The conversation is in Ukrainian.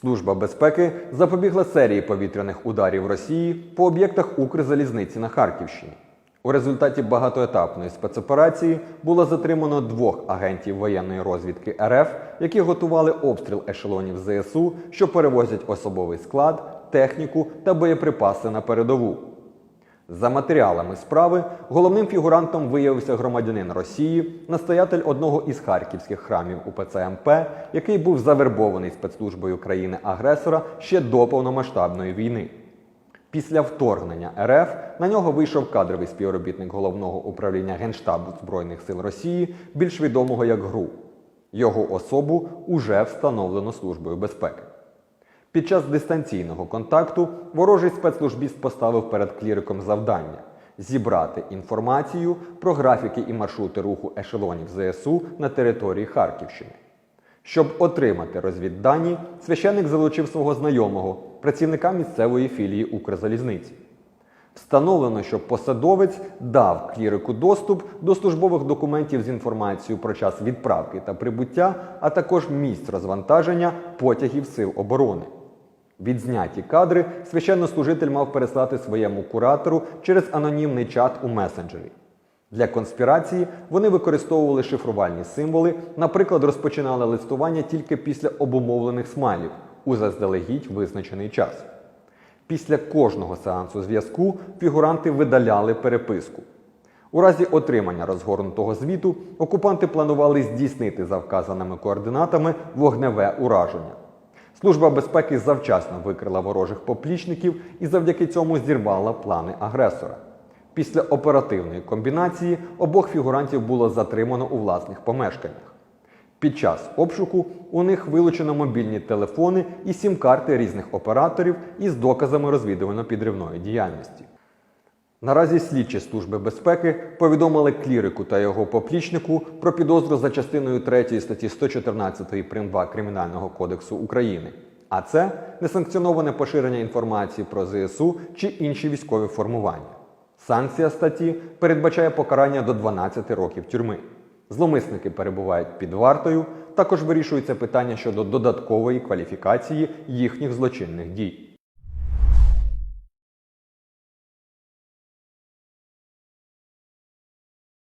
Служба безпеки запобігла серії повітряних ударів Росії по об'єктах Укрзалізниці на Харківщині. У результаті багатоетапної спецоперації було затримано двох агентів воєнної розвідки РФ, які готували обстріл ешелонів ЗСУ, що перевозять особовий склад, техніку та боєприпаси на передову. За матеріалами справи головним фігурантом виявився громадянин Росії, настоятель одного із харківських храмів УПЦ МП, який був завербований спецслужбою країни-агресора ще до повномасштабної війни. Після вторгнення РФ на нього вийшов кадровий співробітник головного управління Генштабу Збройних сил Росії, більш відомого як ГРУ. Його особу уже встановлено Службою безпеки. Під час дистанційного контакту ворожий спецслужбіст поставив перед кліриком завдання зібрати інформацію про графіки і маршрути руху ешелонів ЗСУ на території Харківщини. Щоб отримати розвіддані, священник залучив свого знайомого, працівника місцевої філії Укрзалізниці. Встановлено, що посадовець дав клірику доступ до службових документів з інформацією про час відправки та прибуття, а також місць розвантаження потягів сил оборони. Відзняті кадри священнослужитель мав переслати своєму куратору через анонімний чат у месенджері. Для конспірації вони використовували шифрувальні символи, наприклад, розпочинали листування тільки після обумовлених смайлів у заздалегідь визначений час. Після кожного сеансу зв'язку фігуранти видаляли переписку. У разі отримання розгорнутого звіту окупанти планували здійснити за вказаними координатами вогневе ураження. Служба безпеки завчасно викрила ворожих поплічників і завдяки цьому зірвала плани агресора. Після оперативної комбінації обох фігурантів було затримано у власних помешканнях. Під час обшуку у них вилучено мобільні телефони і сім-карти різних операторів із доказами розвідувально-підривної діяльності. Наразі слідчі служби безпеки повідомили клірику та його поплічнику про підозру за частиною 3 статті 114 прим. 2 Кримінального кодексу України. А це несанкціоноване поширення інформації про ЗСУ чи інші військові формування. Санкція статті передбачає покарання до 12 років тюрми. Зломисники перебувають під вартою. Також вирішується питання щодо додаткової кваліфікації їхніх злочинних дій.